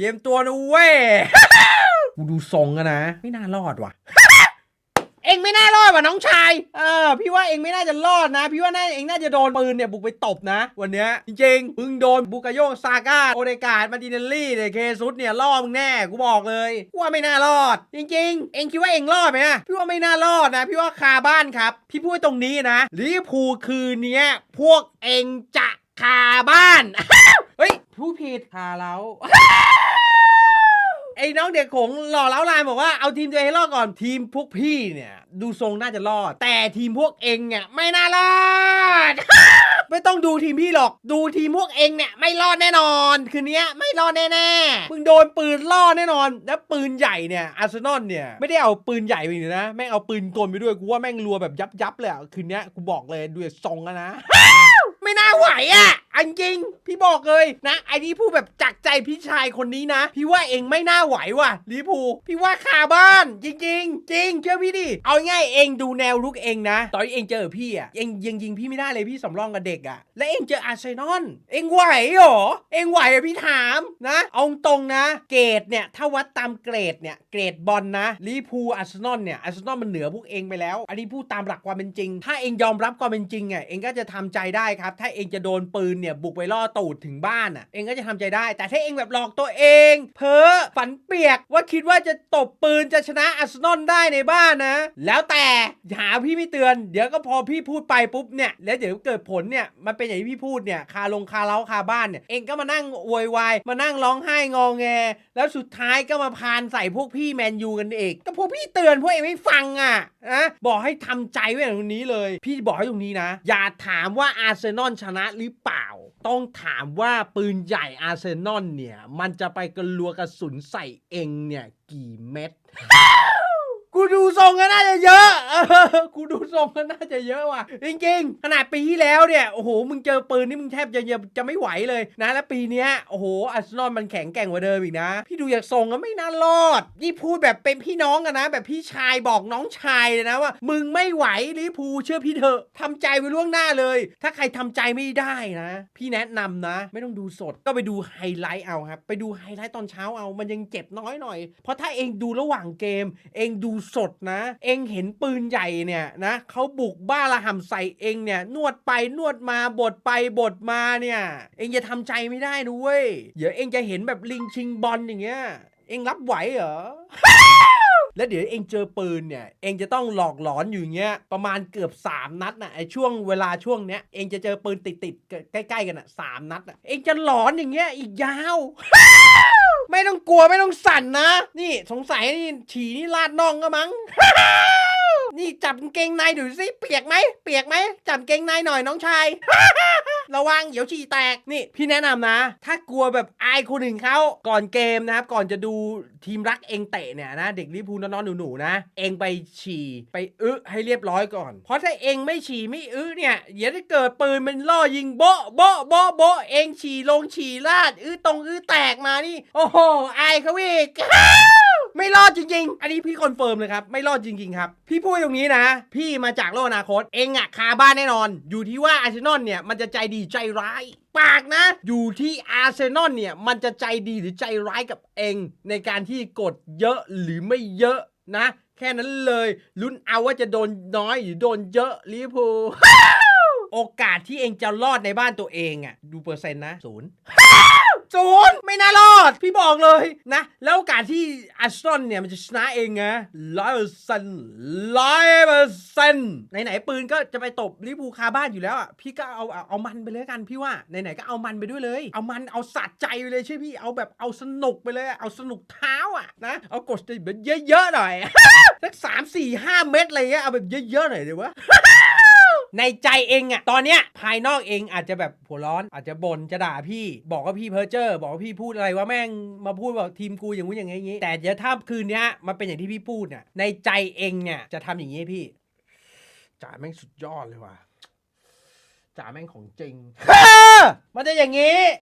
เตรียมตัวนะเว้ย กูดูทรงอะนะ ไม่น่ารอดว่ะ เองไม่น่ารอดว่ะน้องชาย เออ พี่ว่าเองไม่น่าจะรอดนะ พี่ว่าน่าเองน่าจะโดนปืนเนี่ยบุกไปตบนะ วันเนี้ยจริงๆมึงโดนบุกโยงซาก้าโอเดกาดมาดิเนลลี่เนี่ยเคซุสเนี่ยล่อมึงแน่กูบอกเลยกูว่าไม่น่ารอด จริง ๆ เองคิดว่าเองรอดไหมอะพี่ว่าไม่น่ารอดนะ พี่ว่าคาบ้านครับ พี่พูดตรงนี้นะลิเวอร์พูลคืนเนี้ยพวกเองจะคาบ้าน ดผิดคาเราไอ้น้องเด็กขงหล่อเล้าลายบอกว่าเอาทีมตัวเองให้รอดก่อนทีมพวกพี่เนี่ย ดูทรงน่าจะรอด แต่ทีมพวกเองเนี่ยไม่น่ารอด ไม่ต้องดูทีมพี่หรอก ดูทีมพวกเองเนี่ยไม่รอดแน่นอน คืนนี้ไม่รอดแน่ๆมึงโดนปืนล่อแน่นอน แล้วปืนใหญ่เนี่ยอาร์เซนอลเนี่ยไม่ได้เอาปืนใหญ่ไปนี่นะแม่งเอาปืนกลไปด้วยกูว่าแม่งรัวแบบยับยับๆเลยคืนนี้กูบอกเลยดูทรงแล้วนะ ไม่น่าไหวอะ อันจริง พี่บอกเลยนะไอ้นี่พูดแบบจากใจพี่ชายคนนี้นะ พี่ว่าเองไม่น่าไหวว่ะลิพูพี่ว่าคาบ้าน จริงๆจริงเชื่อพี่ดิเอาง่ายเองดูแนวลุกเองนะตอนที่เองเจอพี่อะเองยังยิงพี่ไม่ได้เลยพี่สำรองกับเด็กอะ และเองเจออาร์เซนอลเองไหวเหรอเองไหวอะพี่ถามนะเอาตรงนะ เกรดเนี่ยถ้าวัดตามเกรดเนี่ยเกรดบอลนะลิพูอาร์เซนอลเนี่ยอาร์เซนอลมันเหนือพวกเองไปแล้ว อันนี้พูดตามหลักความเป็นจริง ถ้าเองยอมรับความเป็นจริงอะเองก็จะทำใจได้ครับ ถ้าเองจะโดนปืนเนี่ยบุกไปล่อตูดถึงบ้านอะเองก็จะทำใจได้ แต่ถ้าเองแบบหลอกตัวเอง เพ้อฝันเปียกว่าคิดว่าจะตบปืนจะชนะอาร์เซนอลได้ในบ้านนะ แล้วแต่หาพี่ไม่เตือน เดี๋ยวก็พอพี่พูดไปปุ๊บเนี่ยแล้วเดี๋ยวเกิดผลเนี่ยมันเป็นอย่างที่พี่พูดเนี่ยคาลงคาเล้าคาบ้านเนี่ยเองก็มานั่งโวยวายมานั่งร้องไห้งองแง แล้วสุดท้ายก็มาพานใส่พวกพี่แมนยูกันเองก็พวกพี่เตือนพวกเองไม่ฟังอะนะบอกให้ทำใจไว้ตรงนี้เลย พี่บอกให้ตรงนี้นะ อย่าถามว่าอาร์เซนอลชนะหรือเปล่า ต้องถามว่าปืนใหญ่อาร์เซนอลเนี่ย มันจะไปกระลัวกระสุนใส่เองเนี่ย กี่เม็ด กูดูทรงก็น่าจะเยอะ เออ กูดูทรงก็น่าจะเยอะว่ะ จริงๆ ขนาดปีที่แล้วเนี่ย โอ้โห มึงเจอปืนนี่มึงแทบจะจะไม่ไหวเลยนะ แล้วปีเนี้ย โอ้โห อาร์เซนอลมันแข็งแกร่งกว่าเดิมอีกนะ พี่ดูอยากทรงก็ไม่น่ารอด นี่พูดแบบเป็นพี่น้องกันนะ แบบพี่ชายบอกน้องชายเลยนะว่า มึงไม่ไหวลิเวอร์พูเชื่อพี่เถอะทำใจไว้ล่วงหน้าเลย ถ้าใครทำใจไม่ได้นะ พี่แนะนำนะ ไม่ต้องดูสด ก็ไปดูไฮไลท์เอาครับ ไปดูไฮไลท์ตอนเช้าเอา มันยังเจ็บน้อยหน่อย เพราะถ้าเองดูระหว่างเกม เองดูสดนะ เองเห็นปืนใหญ่เนี่ยนะเขาบุกบ้าระห่ำใส่เองเนี่ย นวดไปนวดมาบดไปบดมาเนี่ย เองจะทำใจไม่ได้นะเว้ยเดี๋ยวเองจะเห็นแบบลิงชิงบอลอย่างเงี้ยเองรับไหวเหรอแล้วเดี๋ยวเองเจอปืนเนี่ย เองจะต้องหลอกหลอนอยู่เงี้ยประมาณเกือบ 3 นัดน่ะไอช่วงเวลาช่วงเนี้ยเองจะเจอปืนติดติดใกล้ๆกันอะสามนัดอะเองจะหลอนอย่างเงี้ยอีกยาว ไม่ต้องกลัวไม่ต้องสั่นนะ นี่สงสัยนี่ฉี่นี่ลาดน่องก็มั้ง จับกางเกงในดูสิเปียกไหมเปียกไหมจับเกงในหน่อยน้องชาย ระวังเดี๋ยวฉี่แตกนี่ พี่แนะนำนะ ถ้ากลัวแบบอายคนอื่นเขาก่อนเกมนะครับ ก่อนจะดูทีมรักเองเตะเนี่ยนะ เด็กลิเวอร์พูน้องๆหนูๆนะ เองไปฉี่ไปอึให้เรียบร้อยก่อน เพราะถ้าเองไม่ฉี่ไม่อึเนี่ยเดี๋ยวถ้าเกิดปืนมันล่อยิงโบ๊ะโบ๊ะโบ๊ะโบ๊ะเองฉี่ลงฉี่ลาดอึตรงอึแตกมานี่ โอ้โหอายเขาอีก จริง ๆ อันนี้พี่คอนเฟิร์มเลยครับ ไม่รอดจริง ๆ ครับ พี่พูดตรงนี้นะ พี่มาจากโลกอนาคต เองอะคาบ้านแน่นอน อยู่ที่ว่าอาร์เซนอลเนี่ย มันจะใจดีใจร้าย ปากนะ อยู่ที่อาร์เซนอลเนี่ย มันจะใจดีหรือใจร้ายกับเอง ในการที่กดเยอะหรือไม่เยอะนะ แค่นั้นเลยลุ้นเอาว่าจะโดนน้อยหรือโดนเยอะลิเวอร์พูลโอกาสที่เองจะรอดในบ้านตัวเองอะดูเปอร์เซ็นต์นะศูนย์ศูนย์ อกเลยนะ แล้วโอกาสที่อาร์เซนอลเนี่ยมันจะชนะเองนะร้อยเปอร์เซ็นต์ร้อยเปอร์เซ็นต์ไหนๆปืนก็จะไปตบลิเวอร์พูคาบ้านอยู่แล้วอะพี่ก็เอาเอาเอามันไปเลยกันพี่ว่าไหนๆก็เอามันไปด้วยเลย เอามันเอาสะใจไปเลยใช่พี่เอาแบบเอาสนุกไปเลย เอาสนุกเท้าอะนะเอากดแบบเยอะๆหน่อยสักสามสี่ห้าเม็ดอะไรเงี้ยเอาแบบเยอะๆหน่อยดีวะ ในใจเองอะตอนเนี้ยภายนอกเองอาจจะแบบหัวร้อนอาจจะบ่นจะด่าพี่ บอกว่าพี่เพ้อเจ้อบอกว่าพี่พูดอะไรว่าแม่งมาพูดว่าทีมกูอย่างงู้นอย่างงี้อย่างงี้แต่เดี๋ยวถ้าคืนเนี้ยมันเป็นอย่างที่พี่พูดเนี่ยในใจเองเนี่ยจะทำอย่างงี้พี่จ่าแม่งสุดยอดเลยว่ะจ่าแม่งของจริงมันจะอย่างงี้